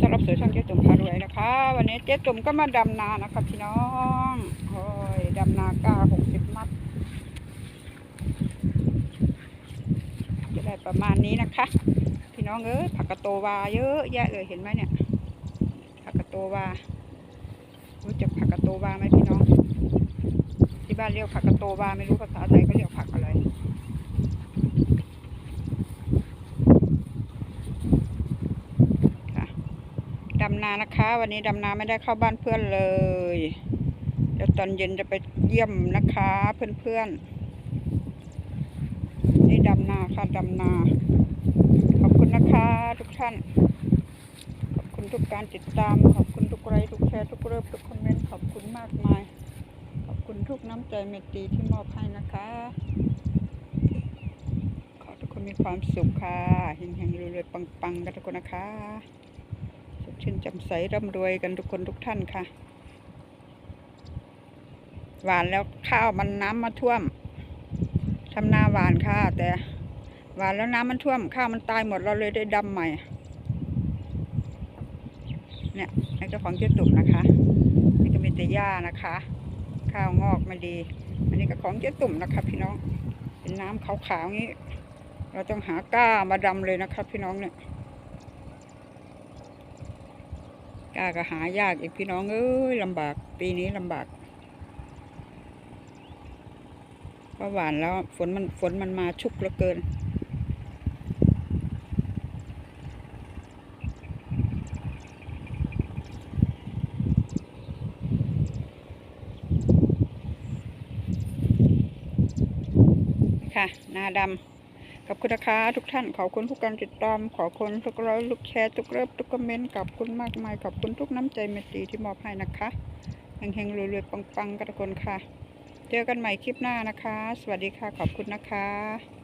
ต้อนรับสู่ช่องเจ๊ตุ่มพารวยนะคะ วันนี้เจ๊ตุ่มก็มาดำนานะคะพี่น้องโอ้ยดำนากาหกสิบมัด จะได้ประมาณนี้นะคะ พี่น้องเอ้ยผักกะโตวาเยอะแยะเลยเห็นไหมเนี่ยผักกะโตวารู้จักผักกะโตวาไหมพี่น้อง ที่บ้านเรียกผักกะโตวาไม่รู้ภาษาไทยก็เรียกผักอะไร ค่ะดำนานะคะ วันนี้ดำนาไม่ได้เข้าบ้านเพื่อนเลย เดี๋ยวตอนเย็นจะไปเยี่ยมนะคะ เพื่อนๆ นี่ดำนาค่ะดำนา ขอบคุณนะคะทุกท่าน ขอบคุณทุกการติดตาม ขอบคุณทุกไลค์ทุกแชร์ทุกเริ่มทุกคอมเมนต์ขอบคุณมากมาย ขอบคุณทุกน้ำใจเมตตีที่มอบให้นะคะ ขอทุกคนมีความสุขค่ะเฮงๆรวยๆปังๆกันทุกคนนะคะ ชื่นจ่มใสร่ำรวยกันทุกคนทุกท่านค่ะ หวานแล้วข้าวมันน้ำมาท่วมทำนาหวานค่ะ แต่หวานแล้วน้ำมันท่วม ข้าวมันตายหมดเราเลยได้ดำใหม่ เนี่ยนี่เจ้าของเจ๊ตุ่มนะคะ นี่ก็มีแต่หญ้านะคะ ข้าวงอกไม่ดี อันนี้ก็ของเจ๊ตุ่มนะคะ พี่น้อง เป็นน้ำขาวๆงี้ เราต้องหาก้ามาดำเลยนะครับพี่น้องเนี่ย กล้าก็หายากอีกพี่น้องเอ้ยลำบากปีนี้ลำบากเพราะหวานแล้วฝนมันฝนมันมาชุกเหลือเกินค่ะนาดำ ขอบคุณนะคะทุกท่านขอบคุณทุกการติดตาม ขอบคุณทุกไลค์ทุกแชร์ทุกเลิฟทุกคอมเมนต์ขอบคุณมากมายขอบคุณทุกน้ำใจเมตตีที่มอบให้นะคะเฮงๆรวยๆปังๆกันทุกคนค่ะ เจอกันใหม่คลิปหน้านะคะ สวัสดีค่ะขอบคุณนะคะ